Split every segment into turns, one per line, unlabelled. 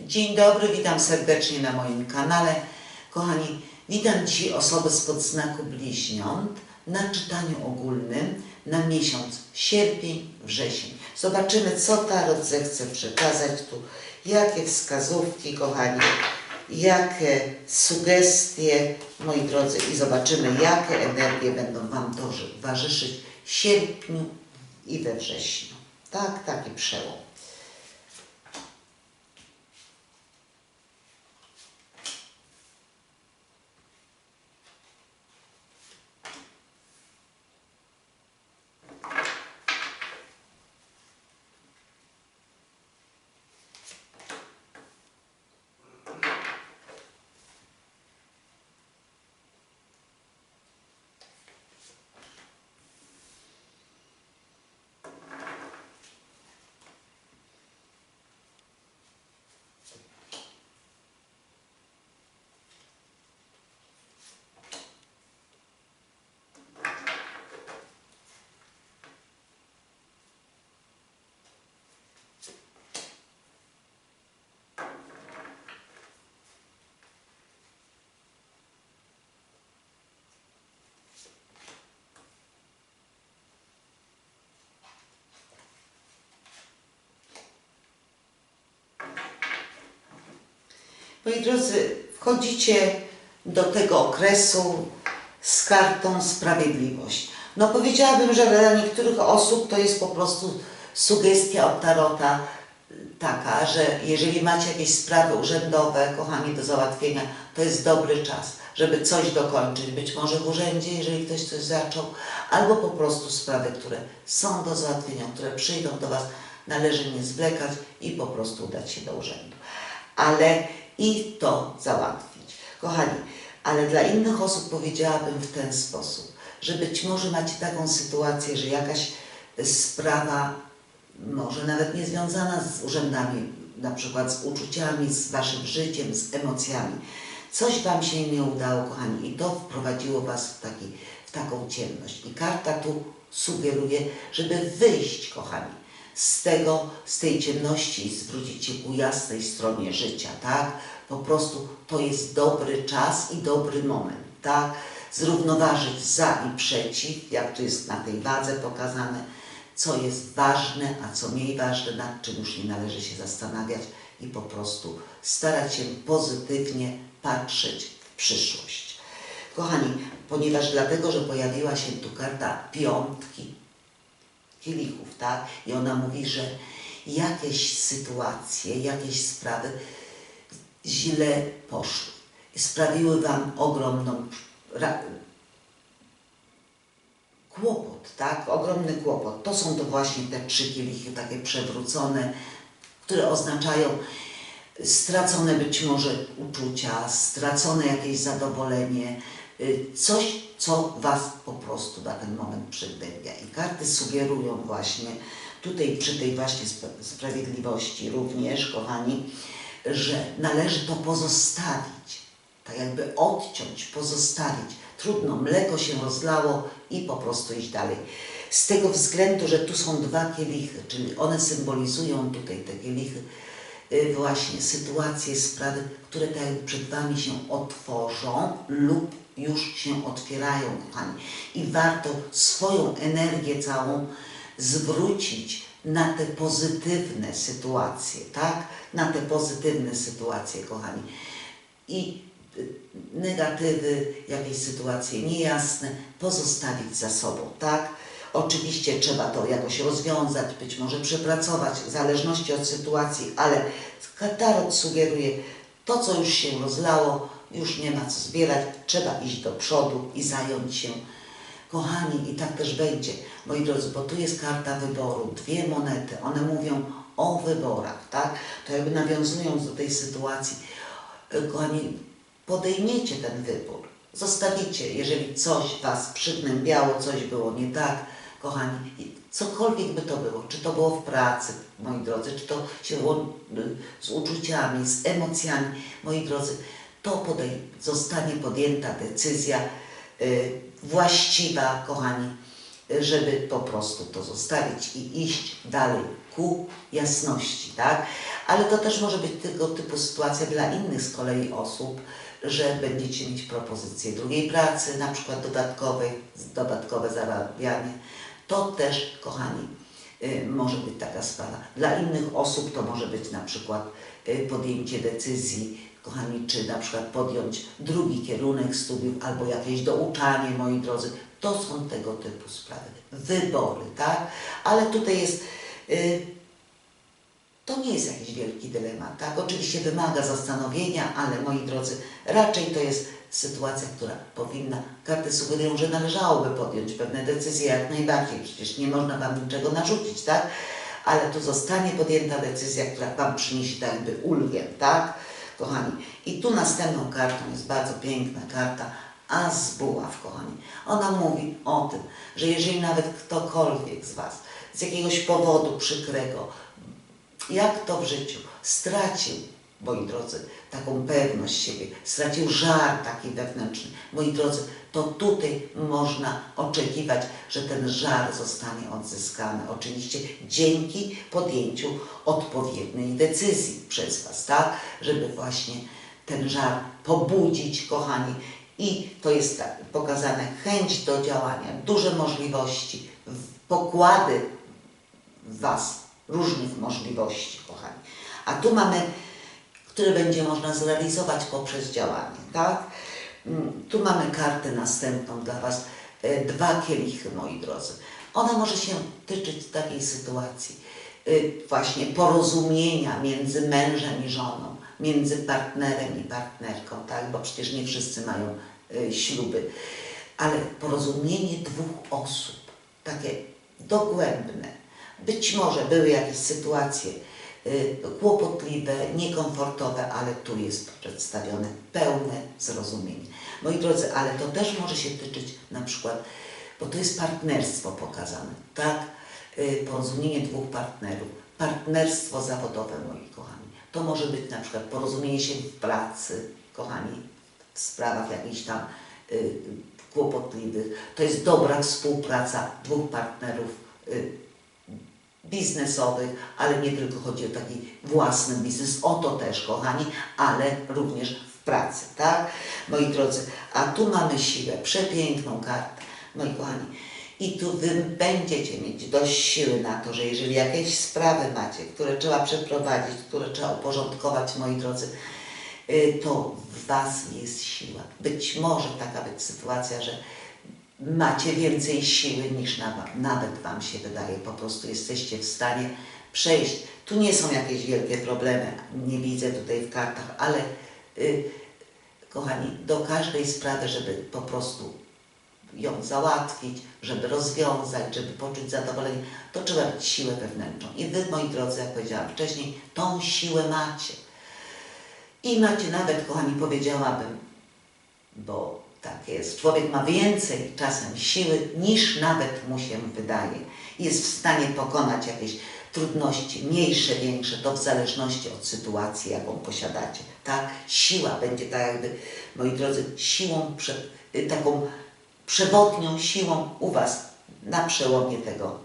Dzień dobry, witam serdecznie na moim kanale. Kochani, witam dzisiaj osoby spod znaku bliźniąt na czytaniu ogólnym na miesiąc sierpień, wrzesień. Zobaczymy, co Tarot zechce przekazać tu, jakie wskazówki, kochani, jakie sugestie, moi drodzy, i zobaczymy, jakie energie będą Wam towarzyszyć w sierpniu i we wrześniu. Tak, taki przełom. Moi drodzy, wchodzicie do tego okresu z kartą sprawiedliwość. No powiedziałabym, że dla niektórych osób to jest po prostu sugestia od Tarota taka, że jeżeli macie jakieś sprawy urzędowe, kochani, do załatwienia, to jest dobry czas, żeby coś dokończyć. Być może w urzędzie, jeżeli ktoś coś zaczął, albo po prostu sprawy, które są do załatwienia, które przyjdą do Was, należy nie zwlekać i po prostu udać się do urzędu. Ale i to załatwić. Kochani, ale dla innych osób powiedziałabym w ten sposób, że być może macie taką sytuację, że jakaś sprawa, może nawet nie związana z urzędami, na przykład z uczuciami, z waszym życiem, z emocjami. Coś wam się nie udało, kochani, i to wprowadziło was w, taki, w taką ciemność. I karta tu sugeruje, żeby wyjść, kochani, z tego, z tej ciemności i zwrócić się ku jasnej stronie życia, tak? Po prostu to jest dobry czas i dobry moment, tak? Zrównoważyć za i przeciw, jak tu jest na tej wadze pokazane, co jest ważne, a co mniej ważne, nad czym już nie należy się zastanawiać i po prostu starać się pozytywnie patrzeć w przyszłość. Kochani, ponieważ dlatego, że pojawiła się tu karta piątki, kielichów, tak? I ona mówi, że jakieś sytuacje, jakieś sprawy źle poszły. Sprawiły Wam ogromną kłopot, tak? Ogromny kłopot. To są to właśnie te trzy kielichy takie przewrócone, które oznaczają stracone być może uczucia, stracone jakieś zadowolenie, coś, co Was po prostu na ten moment przygnębia. I karty sugerują właśnie, tutaj przy tej właśnie spra- sprawiedliwości również, kochani, że należy to pozostawić, tak jakby odciąć, pozostawić. Trudno, mleko się rozlało i po prostu iść dalej. Z tego względu, że tu są dwa kielichy, czyli one symbolizują tutaj te kielichy, y, właśnie sytuacje, sprawy, które tak jakby przed Wami się otworzą lub już się otwierają, kochani. I warto swoją energię całą zwrócić na te pozytywne sytuacje, tak? Na te pozytywne sytuacje, kochani. I y, negatywy, jakieś sytuacje niejasne pozostawić za sobą, tak? Oczywiście trzeba to jakoś rozwiązać, być może przepracować, w zależności od sytuacji, ale Tarot sugeruje, to co już się rozlało, już nie ma co zbierać, trzeba iść do przodu i zająć się. Kochani, i tak też będzie, moi drodzy, bo tu jest karta wyboru, dwie monety, one mówią o wyborach, tak? To jakby nawiązując do tej sytuacji, kochani, podejmiecie ten wybór, zostawicie, jeżeli coś Was przygnębiało, coś było nie tak, kochani, cokolwiek by to było, czy to było w pracy, moi drodzy, czy to się z uczuciami, z emocjami, moi drodzy, to podej- zostanie podjęta decyzja, y, właściwa, kochani, żeby po prostu to zostawić i iść dalej ku jasności, tak? Ale to też może być tego typu sytuacja dla innych z kolei osób, że będziecie mieć propozycję drugiej pracy, na przykład dodatkowej, dodatkowe zarabianie. To też, kochani, y, może być taka sprawa. Dla innych osób to może być na przykład y, podjęcie decyzji, kochani, czy na przykład podjąć drugi kierunek studiów albo jakieś douczanie, moi drodzy. To są tego typu sprawy. Wybory, tak? Ale tutaj jest. y, to nie jest jakiś wielki dylemat, tak? Oczywiście wymaga zastanowienia, ale moi drodzy, raczej to jest sytuacja, która powinna, karty sugerują, że należałoby podjąć pewne decyzje jak najbardziej, przecież nie można Wam niczego narzucić, tak? Ale tu zostanie podjęta decyzja, która Wam przyniesie tak jakby ulgę, tak? Kochani, i tu następną kartą jest bardzo piękna karta As Buław, kochani. Ona mówi o tym, że jeżeli nawet ktokolwiek z Was z jakiegoś powodu przykrego jak to w życiu stracił, moi drodzy, taką pewność siebie, stracił żar taki wewnętrzny, moi drodzy, to tutaj można oczekiwać, że ten żar zostanie odzyskany. Oczywiście dzięki podjęciu odpowiedniej decyzji przez Was, tak? Żeby właśnie ten żar pobudzić, kochani. I to jest tak, pokazane chęć do działania, duże możliwości, pokłady w Was różnych możliwości, kochani. A tu mamy, które będzie można zrealizować poprzez działanie, tak? Mm, Tu mamy kartę następną dla Was, e, dwa kielichy, moi drodzy. Ona może się tyczyć takiej sytuacji, y, właśnie porozumienia między mężem i żoną, między partnerem i partnerką, tak? Bo przecież nie wszyscy mają y, śluby. Ale porozumienie dwóch osób, takie dogłębne, być może były jakieś sytuacje kłopotliwe, niekomfortowe, ale tu jest przedstawione pełne zrozumienie. Moi drodzy, ale to też może się tyczyć na przykład, bo to jest partnerstwo pokazane, tak? Y, Porozumienie dwóch partnerów, partnerstwo zawodowe, moi kochani. To może być na przykład porozumienie się w pracy, kochani, w sprawach jakichś tam y, kłopotliwych. To jest dobra współpraca dwóch partnerów y, biznesowych, ale nie tylko chodzi o taki własny biznes, o to też, kochani, ale również w pracy, tak? Moi drodzy, a tu mamy siłę, przepiękną kartę, moi kochani. I tu wy będziecie mieć dość siły na to, że jeżeli jakieś sprawy macie, które trzeba przeprowadzić, które trzeba uporządkować, moi drodzy, y, to w Was jest siła. Być może taka być sytuacja, że macie więcej siły niż na, nawet Wam się wydaje. Po prostu jesteście w stanie przejść. Tu nie są jakieś wielkie problemy, nie widzę tutaj w kartach, ale y, kochani, do każdej sprawy, żeby po prostu ją załatwić, żeby rozwiązać, żeby poczuć zadowolenie, to trzeba mieć siłę wewnętrzną. I Wy, moi drodzy, jak powiedziałam wcześniej, tą siłę macie. I macie nawet, kochani, powiedziałabym, bo tak jest. Człowiek ma więcej czasem siły niż nawet mu się wydaje. Jest w stanie pokonać jakieś trudności, mniejsze, większe, to w zależności od sytuacji, jaką posiadacie. Tak? Siła będzie tak jakby, moi drodzy, siłą, y, taką przewodnią siłą u Was na przełomie tego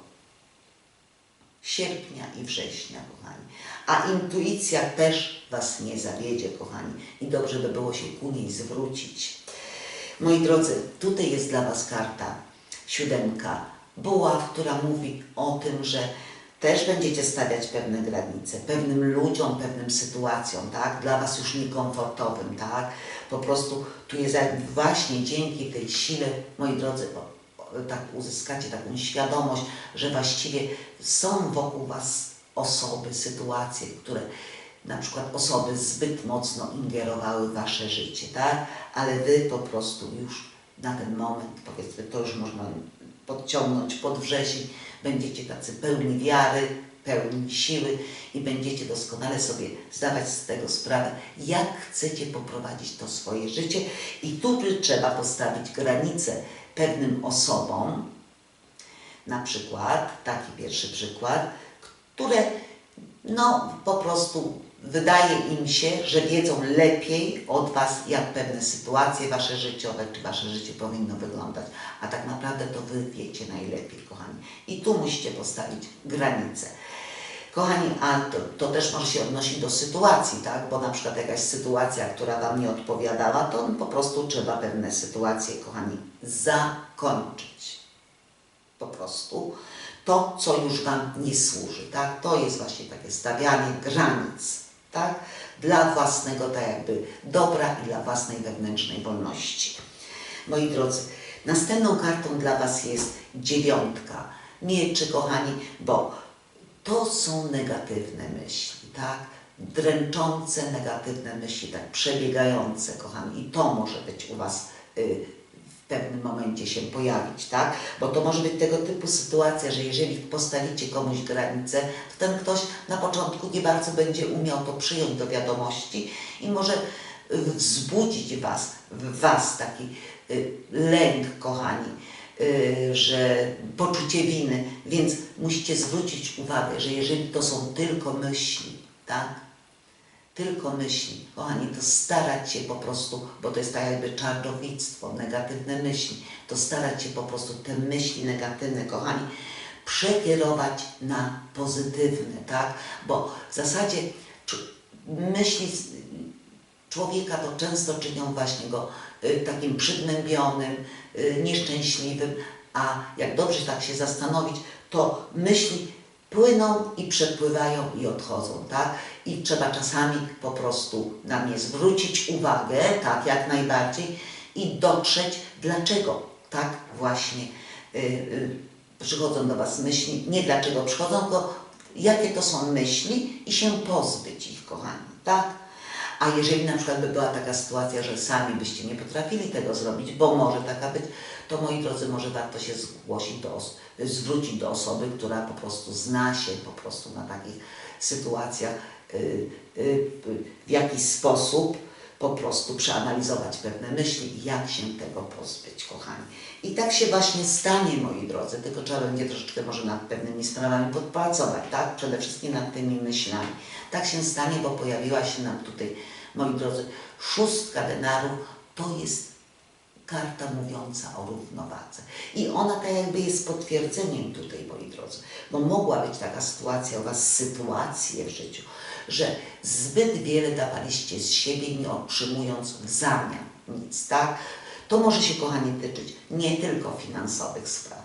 sierpnia i września, kochani. A intuicja też Was nie zawiedzie, kochani. I dobrze by było się ku niej zwrócić. Moi drodzy, tutaj jest dla Was karta siódemka buław, która mówi o tym, że też będziecie stawiać pewne granice, pewnym ludziom, pewnym sytuacjom, tak? Dla Was już niekomfortowym, tak? Po prostu tu jest właśnie dzięki tej sile, moi drodzy, tak uzyskacie taką świadomość, że właściwie są wokół Was osoby, sytuacje, które na przykład osoby zbyt mocno ingerowały w Wasze życie, tak? Ale Wy po prostu już na ten moment, powiedzmy, to już można podciągnąć pod wrzesień, będziecie tacy pełni wiary, pełni siły i będziecie doskonale sobie zdawać z tego sprawę, jak chcecie poprowadzić to swoje życie i tu trzeba postawić granice pewnym osobom, na przykład, taki pierwszy przykład, które no po prostu wydaje im się, że wiedzą lepiej od Was, jak pewne sytuacje Wasze życiowe, czy Wasze życie powinno wyglądać. A tak naprawdę to Wy wiecie najlepiej, kochani. I tu musicie postawić granice. Kochani, a to, to też może się odnosić do sytuacji, tak? Bo na przykład jakaś sytuacja, która Wam nie odpowiadała, to po prostu trzeba pewne sytuacje, kochani, zakończyć. Po prostu to, co już Wam nie służy, tak? To jest właśnie takie stawianie granic, tak? Dla własnego, tak jakby, dobra i dla własnej wewnętrznej wolności. Moi drodzy, następną kartą dla Was jest dziewiątka. Mieczy, kochani, bo to są negatywne myśli, tak? Dręczące negatywne myśli, tak przebiegające, kochani. I to może być u Was y, w pewnym momencie się pojawić, tak? Bo to może być tego typu sytuacja, że jeżeli postawicie komuś granicę, to ten ktoś na początku nie bardzo będzie umiał to przyjąć do wiadomości i może y, wzbudzić Was, w Was taki y, lęk, kochani, y, że poczucie winy, więc musicie zwrócić uwagę, że jeżeli to są tylko myśli, tak? Tylko myśli, kochani, to starać się po prostu, bo to jest tak jakby czarownictwo, negatywne myśli, to starać się po prostu te myśli negatywne, kochani, przekierować na pozytywne, tak? Bo w zasadzie myśli człowieka to często czynią właśnie go y, takim przygnębionym, y, nieszczęśliwym, a jak dobrze tak się zastanowić, to myśli płyną i przepływają i odchodzą, tak? I trzeba czasami po prostu na nie zwrócić uwagę, tak, jak najbardziej i dotrzeć, dlaczego tak właśnie y, y, przychodzą do Was myśli, nie dlaczego przychodzą, tylko jakie to są myśli i się pozbyć ich, kochani, tak? A jeżeli na przykład by była taka sytuacja, że sami byście nie potrafili tego zrobić, bo może taka być, to moi drodzy, może warto się zgłosić do, zwrócić do osoby, która po prostu zna się po prostu na takich sytuacjach, y, y, w jakiś sposób po prostu przeanalizować pewne myśli i jak się tego pozbyć, kochani. I tak się właśnie stanie, moi drodzy, tylko trzeba będzie troszeczkę może nad pewnymi sprawami podpracować, tak? Przede wszystkim nad tymi myślami. Tak się stanie, bo pojawiła się nam tutaj, moi drodzy, szóstka denarów, to jest karta mówiąca o równowadze. I ona tak jakby jest potwierdzeniem tutaj, moi drodzy, bo mogła być taka sytuacja u Was, sytuacje w życiu, że zbyt wiele dawaliście z siebie, nie otrzymując w zamian nic, tak? To może się, kochani, tyczyć nie tylko finansowych spraw,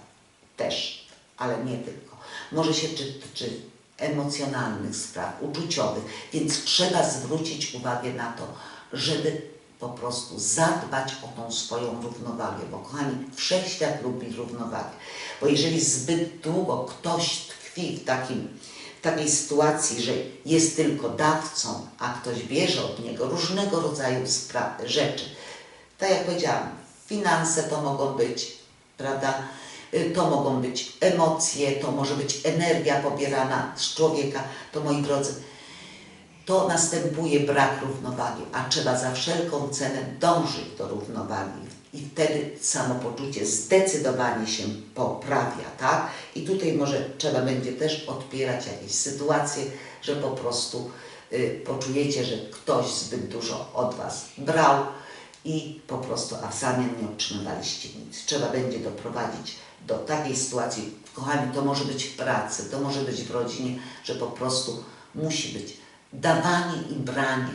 też, ale nie tylko. Może się czy, czy emocjonalnych spraw, uczuciowych, więc trzeba zwrócić uwagę na to, żeby po prostu zadbać o tą swoją równowagę, bo kochani, wszechświat lubi równowagę, bo jeżeli zbyt długo ktoś tkwi w takim takiej sytuacji, że jest tylko dawcą, a ktoś bierze od niego różnego rodzaju rzeczy. Tak jak powiedziałam, finanse to mogą być, prawda? Y, To mogą być emocje, to może być energia pobierana z człowieka. To moi drodzy, to następuje brak równowagi, a trzeba za wszelką cenę dążyć do równowagi. I wtedy samopoczucie zdecydowanie się poprawia, tak? I tutaj może trzeba będzie też odpierać jakieś sytuacje, że po prostu y, poczujecie, że ktoś zbyt dużo od Was brał i po prostu, a w zamian nie otrzymywaliście nic. Trzeba będzie doprowadzić do takiej sytuacji, kochani, to może być w pracy, to może być w rodzinie, że po prostu musi być dawanie i branie,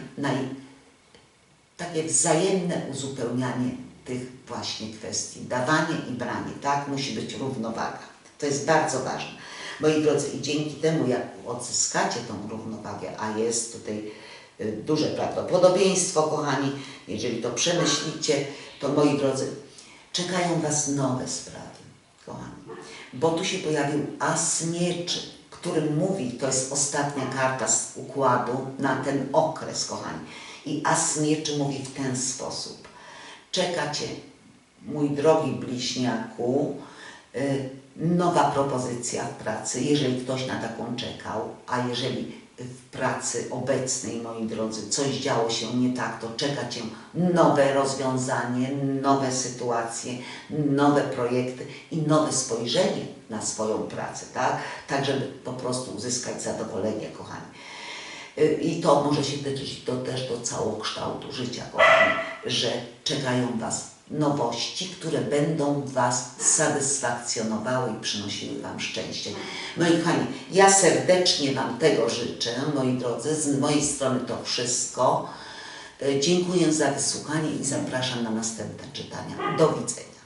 takie wzajemne uzupełnianie tych właśnie kwestii. Dawanie i branie, tak? Musi być równowaga. To jest bardzo ważne. Moi drodzy, i dzięki temu, jak odzyskacie tą równowagę, a jest tutaj y, duże prawdopodobieństwo, kochani, jeżeli to przemyślicie, to moi drodzy, czekają Was nowe sprawy, kochani. Bo tu się pojawił as mieczy, którym mówi, to jest ostatnia karta z układu na ten okres, kochani. I as mieczy mówi w ten sposób. Czekacie, mój drogi bliźniaku, y, nowa propozycja w pracy, jeżeli ktoś na taką czekał, a jeżeli w pracy obecnej, moi drodzy, coś działo się nie tak, to czeka Cię nowe rozwiązanie, nowe sytuacje, nowe projekty i nowe spojrzenie na swoją pracę, tak? Tak, żeby po prostu uzyskać zadowolenie, kochani. Y, I to może się tyczyć to też do całokształtu życia, kochani, że czekają Was nowości, które będą Was satysfakcjonowały i przynosiły Wam szczęście. Moi kochani, ja serdecznie Wam tego życzę, moi drodzy, z mojej strony to wszystko. Y, Dziękuję za wysłuchanie i zapraszam na następne czytania. Do widzenia.